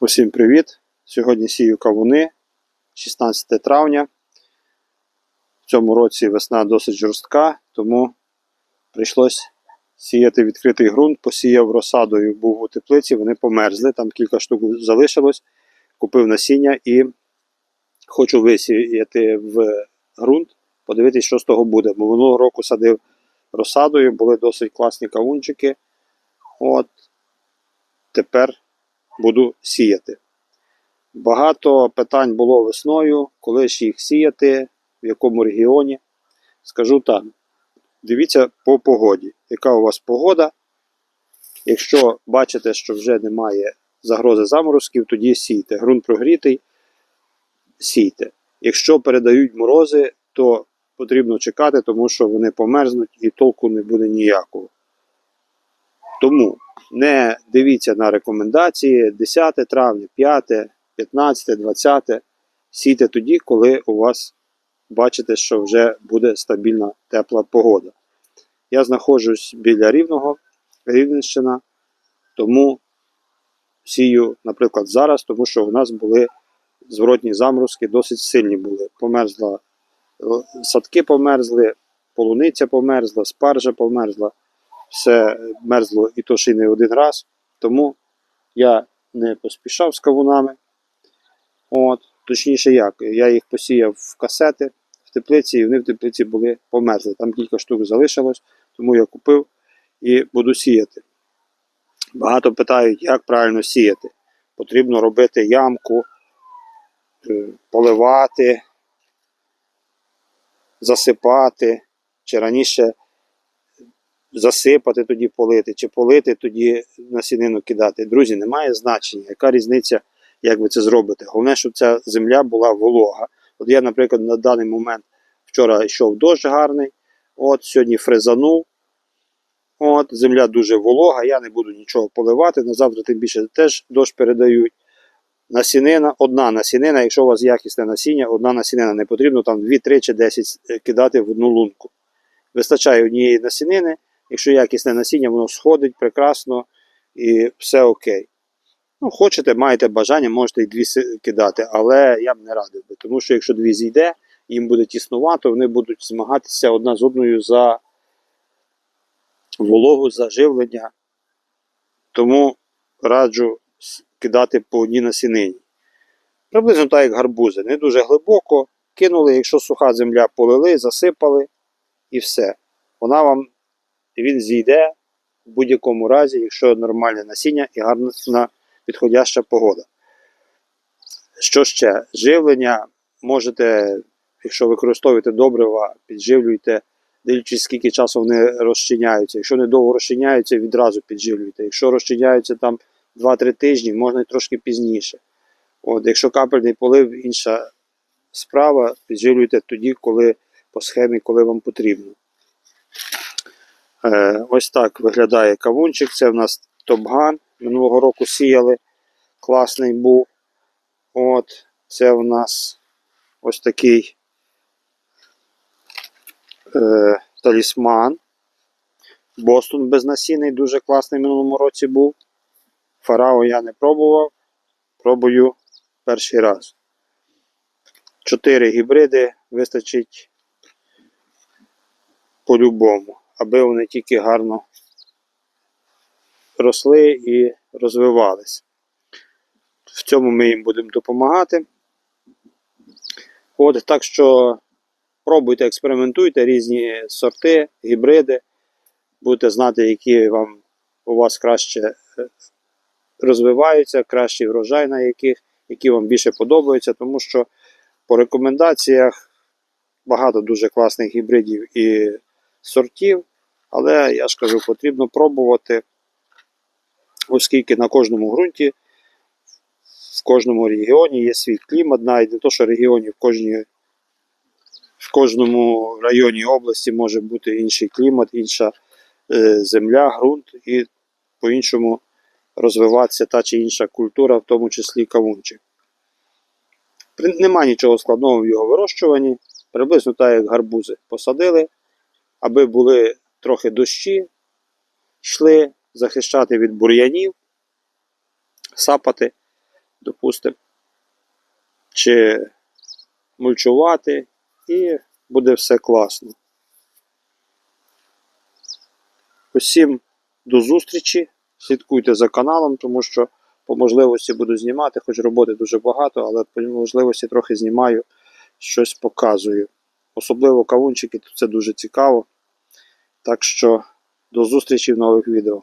Усім привіт! Сьогодні сію кавуни 16 травня. В цьому році весна досить жорстка, тому прийшлось сіяти відкритий ґрунт, посіяв розсадою, був у теплиці, вони померзли, там кілька штук залишилось, купив насіння і хочу висіяти в ґрунт, подивитись, що з того буде. Бо минулого року садив розсадою, були досить класні кавунчики. От тепер буду сіяти. Багато питань було весною, коли ж їх сіяти, в якому регіоні. Скажу так: дивіться по погоді. Яка у вас погода? Якщо бачите, що вже немає загрози заморозків, тоді сійте. Грунт прогрітий, сійте. Якщо передають морози, то потрібно чекати, тому що вони померзнуть і толку не буде ніякого. Тому не дивіться на рекомендації 10 травня, 5, 15, 20. Сійте тоді, коли у вас бачите, що вже буде стабільна тепла погода. Я знаходжусь біля Рівного, Рівненщина, тому сію, наприклад, зараз, тому що у нас були зворотні заморозки, досить сильні були. Померзла, е, садки померзли, полуниця померзла, спаржа померзла все мерзло і то ще й не один раз. Тому я не поспішав з кавунами. От, Точніше, як, я їх посіяв в касети в теплиці, і вони в теплиці були померзли. Там кілька штук залишилось, тому я купив і буду сіяти. Багато питають, як правильно сіяти. Потрібно робити ямку, е, поливати, засипати, чи раніше засипати, тоді полити, чи полити, тоді насінину кидати. Друзі, немає значення, яка різниця, як ви це зробите. Головне, щоб ця земля була волога. От я, наприклад, на даний момент вчора йшов дощ гарний, от сьогодні фрезанув. От, Земля дуже волога, я не буду нічого поливати. На завтра тим більше теж дощ передають. Насінина, одна насінина, якщо у вас якісне насіння, одна насінина не потрібно там 2, 3 чи 10 кидати в одну лунку. Вистачає однієї насінини, Якщо якісне насіння, воно сходить прекрасно і все окей. Ну, Хочете, маєте бажання, можете і дві кидати, але я б не радив би. Тому що якщо дві зійде, їм буде тіснувато, вони будуть змагатися одна з одною за вологу, за живлення. Тому раджу кидати по одній насінині. Приблизно так, як гарбузи. Не дуже глибоко. Кинули, якщо суха земля полили, засипали і все. Вона вам і він зійде в будь-якому разі, якщо нормальне насіння і гарна підходяща погода. Що ще? Живлення можете, якщо використовуєте добрива, підживлюйте, дивлячись, скільки часу вони розчиняються. Якщо недовго розчиняються, відразу підживлюйте. Якщо розчиняються там 2-3 тижні, можна і трошки пізніше. От, Якщо капельний полив, інша справа, підживлюйте тоді, коли по схемі, коли вам потрібно. Е, ось так виглядає кавунчик. Це в нас топган. Минулого року сіяли. Класний був. От, Це в нас ось такий е, талісман. Бостон безнасінний, дуже класний минулому році був. Фарао я не пробував. Пробую перший раз. Чотири гібриди вистачить по-любому аби вони тільки гарно росли і розвивались. В цьому ми їм будемо допомагати. От, Так що пробуйте, експериментуйте різні сорти, гібриди, будете знати, які вам у вас краще е, розвиваються, кращий врожай на яких, які вам більше подобаються, тому що по рекомендаціях багато дуже класних гібридів і сортів. Але я ж кажу, потрібно пробувати, оскільки на кожному ґрунті, в кожному регіоні є свій клімат, навіть не то, що регіоні в кожній. В кожному районі області може бути інший клімат, інша е, земля, ґрунт і по-іншому розвиватися та чи інша культура, в тому числі кавунчик. Нема нічого складного в його вирощуванні, приблизно так, як гарбузи посадили, аби були трохи дощі, йшли захищати від бур'янів, сапати. допустимо, чи мульчувати, і буде все класно. Усім до зустрічі. Слідкуйте за каналом, тому що по можливості буду знімати, хоч роботи дуже багато, але по можливості трохи знімаю, щось показую. Особливо кавунчики, тут це дуже цікаво. Так що до зустрічі в нових відео.